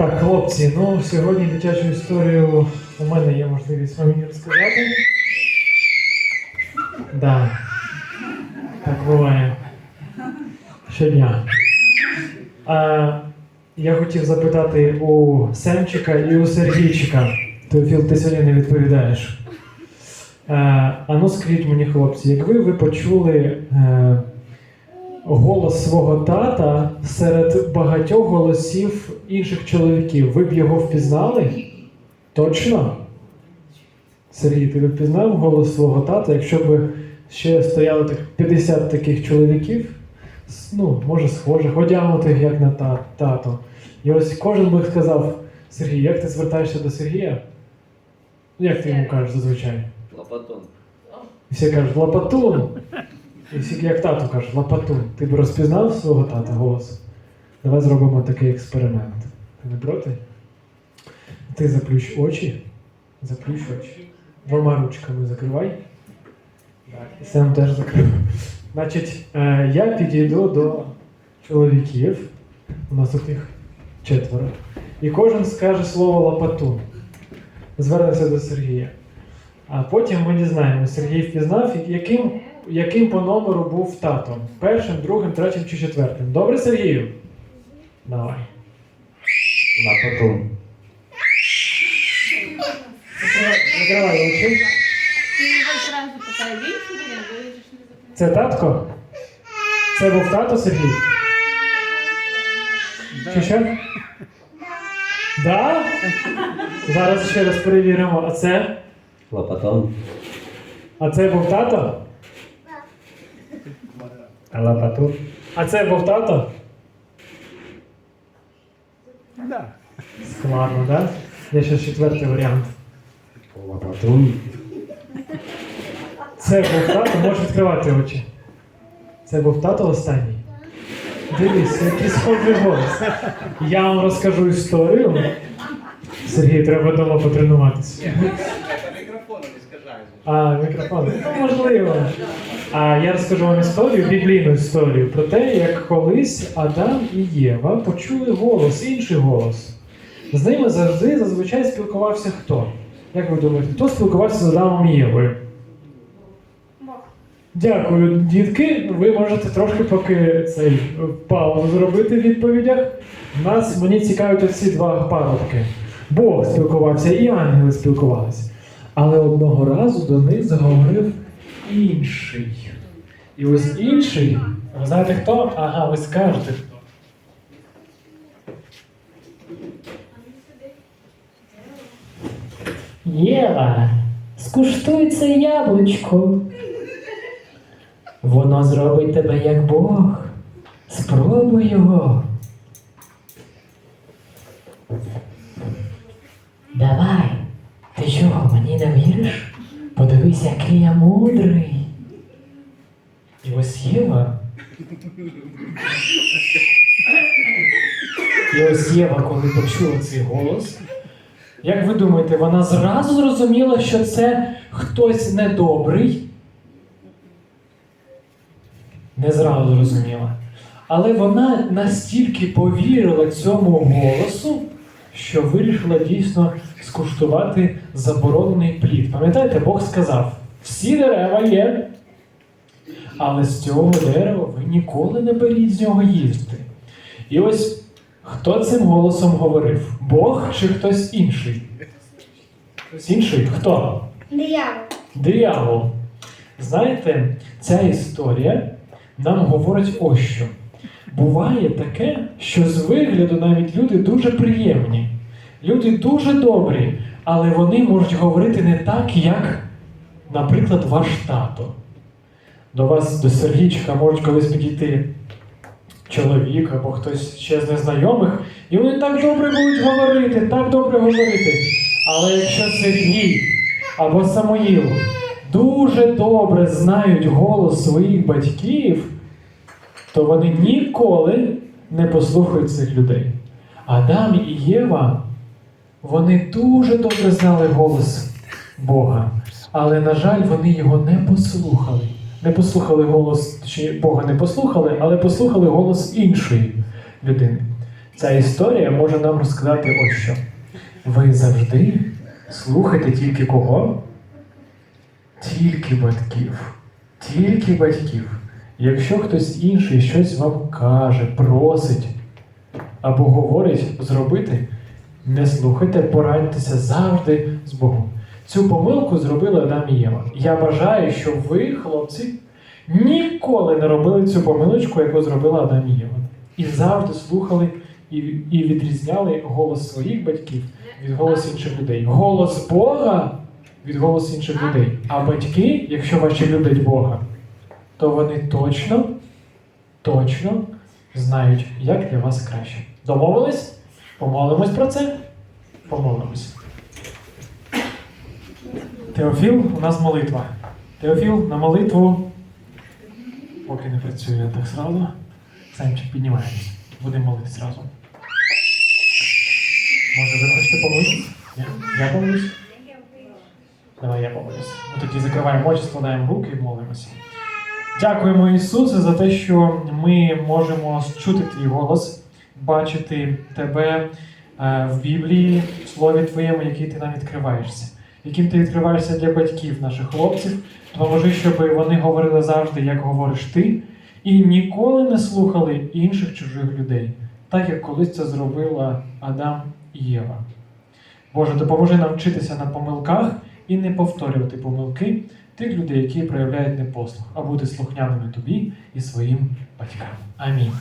Так, хлопці, ну сьогодні дитячу історію у мене є можливість вам її розказати. Да. Так буває. Щодня. А, я хотів запитати у Семчика і у Сергійчика. Теофіл, ти сьогодні не відповідаєш. А, а ну скажіть мені, хлопці, якби ви почули е, голос свого тата серед багатьох голосів інших чоловіків, ви б його впізнали? Точно? Сергій, ти б впізнав голос свого тата, якщо б ще стояло так 50 таких чоловіків, ну, може, схожих, одягнутих як на та- тато. І ось кожен би сказав: Сергій, як ти звертаєшся до Сергія? Ну, Як ти йому кажеш зазвичай? Лопатон. І всі кажуть лапатун. Як тату кажуть, лапатун. Ти б розпізнав свого тата голос? Давай зробимо такий експеримент. Ти не проти? Ти заплющ очі. Заплющ очі. Двома ручками закривай. І сам теж закрив. Значить, е, я підійду до чоловіків. У нас тут їх четверо. І кожен скаже слово лапатун. Звернеться до Сергія. А потім ми дізнаємося, Сергій впізнав, яким, яким по номеру був тато. Першим, другим, третім чи четвертим. Добре, Сергію? Давай. Лопатон. Закривай- Закривай очі. Ти його питає, ж не. Це татко? Це був тато Сергій? Чи що? Да? Зараз ще раз перевіримо. А це? Лопатон. А це був тато? А лопатон? А це був тато? Да. Складно, так? Да? Є ще четвертий варіант. Лопатон. Це був тато, можеш відкривати очі. Це був тато останній. Дивись, який схожий голос. Я вам розкажу історію. Сергій, треба вдома потренуватися. А, мікрофон. Ну, можливо. А я розкажу вам історію, біблійну історію про те, як колись Адам і Єва почули голос, інший голос. З ними завжди зазвичай спілкувався хто? Як ви думаєте, хто спілкувався з Адамом і Євою? Дякую, дітки. Ви можете трошки поки цей е, паузу зробити в відповідях. Нас мені цікавить оці два парубки. Бог спілкувався і ангели спілкувалися. Але одного разу до них заговорив інший. І ось інший, ви знаєте хто? Ага, ви скажете хто. Єва, скуштуй це яблучко. Воно зробить тебе як Бог. Спробуй його. Давай, ти чого, мені не віриш? Подивись, який я мудрий. І ось Єва. І ось Єва, коли почула цей голос, як ви думаєте, вона зразу зрозуміла, що це хтось недобрий? Не зразу зрозуміла. Але вона настільки повірила цьому голосу, що вирішила дійсно скуштувати заборонений плід. Пам'ятаєте, Бог сказав: всі дерева є, але з цього дерева ви ніколи не беріть з нього їсти. І ось хто цим голосом говорив? Бог чи хтось інший? Хтось інший? Хто? Диявол. Диявол. Знаєте, ця історія нам говорить ось що. Буває таке, що з вигляду навіть люди дуже приємні, люди дуже добрі, але вони можуть говорити не так, як, наприклад, ваш тато. До вас, до Сергійчика, можуть колись підійти чоловік або хтось ще з незнайомих, і вони так добре будуть говорити, так добре говорити. Але якщо Сергій або Самоїл дуже добре знають голос своїх батьків, то вони ніколи не послухають цих людей. Адам і Єва, вони дуже добре знали голос Бога, але, на жаль, вони його не послухали. Не послухали голос, чи Бога не послухали, але послухали голос іншої людини. Ця історія може нам розказати ось що. Ви завжди слухайте тільки кого? Тільки батьків. Тільки батьків. Якщо хтось інший щось вам каже, просить або говорить зробити, не слухайте, порадьтеся завжди з Богом. Цю помилку зробили Адам Єва. Я бажаю, щоб ви, хлопці, ніколи не робили цю помилочку, яку зробила Адам і Єва. І завжди слухали і, і відрізняли голос своїх батьків від голосу інших людей. Голос Бога від голосу інших людей. А батьки, якщо ваші люблять Бога, то вони точно, точно знають, як для вас краще. Домовились? Помолимось про це? Помолимось. Теофіл, у нас молитва. Теофіл на молитву. Поки не працює так сразу. Самчик, піднімаємось. Будемо молитись разом. Може, ви хочете помолитись? Я помолюсь? Давай я помолюсь. Ну, тоді закриваємо очі, складаємо руки і молимося. Дякуємо Ісусе за те, що ми можемо чути твій голос, бачити тебе е, в Біблії, в Слові Твоєму, який ти нам відкриваєшся, яким ти відкриваєшся для батьків наших хлопців. Поможи, щоб вони говорили завжди, як говориш ти, і ніколи не слухали інших чужих людей, так як колись це зробила Адам і Єва. Боже, допоможи нам вчитися на помилках і не повторювати помилки тих людей, які проявляють непослух, а бути слухняними тобі і своїм батькам. Амінь.